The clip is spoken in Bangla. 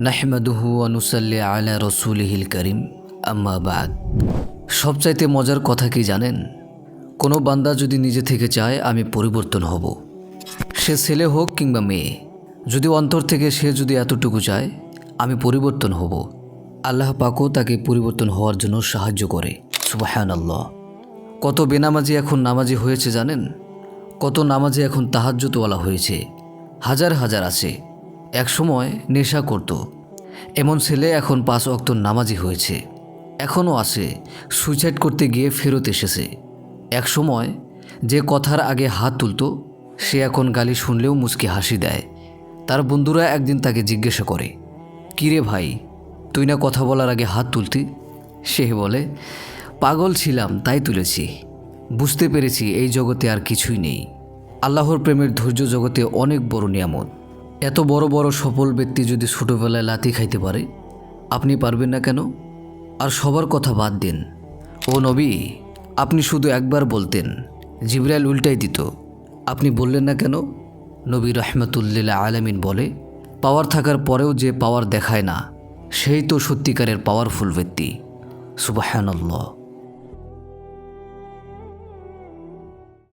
নাহমাদুহু অনুসাল্লি আলা রসুলহিল করিম। আম্মা বাদ। সবচাইতে মজার কথা কি জানেন? কোনো বান্দা যদি নিজে থেকে চায়, আমি পরিবর্তন হব। সে ছেলে হোক কিংবা মেয়ে, যদি অন্তর থেকে সে যদি এতটুকু চায়, আমি পরিবর্তন হব। আল্লাহ পাকও তাকে পরিবর্তন হওয়ার জন্য সাহায্য করে। সুবাহান আল্লাহ কত বেনামাজি এখন নামাজি হয়েছে জানেন? কত নামাজি এখন তাহাজ্জুতওয়ালা হয়েছে। হাজার হাজার আছে। এক সময় নেশা করত। এমন ছেলে এখন পাঁচ অক্ত নামাজি হয়েছে। এখনও আছে সুইসাইড করতে গিয়ে ফেরত এসেছে। এক সময় যে কথার আগে হাত তুলতো, সে এখন গালি শুনলেও মুচকি হাসি দেয়। তার বন্ধুরা একদিন তাকে জিজ্ঞাসা করে কিরে ভাই, তুই না কথা বলার আগে হাত তুলতি? সে বলে, পাগল ছিলাম, তাই তুলেছি। বুঝতে পেরেছি এই জগতে আর কিছুই নেই। আল্লাহর প্রেমের ধৈর্য জগতে অনেক বড় নিয়ামত। এত বড় বড় সফল ব্যক্তি যদি ছোটোবেলায় লাথি খাইতে পারে, আপনি পারবেন না কেন? আর সবার কথা বাদ দিন। ও নবী, আপনি শুধু একবার বলতেন, জিব্রাইল উল্টাই দিত। আপনি বললেন না কেন? নবী রহমতুল্লিল্লা আলামিন বলে, পাওয়ার থাকার পরেও যে পাওয়ার দেখায় না, সেই তো সত্যিকারের পাওয়ারফুল ব্যক্তি। সুবাহানল্লাহ।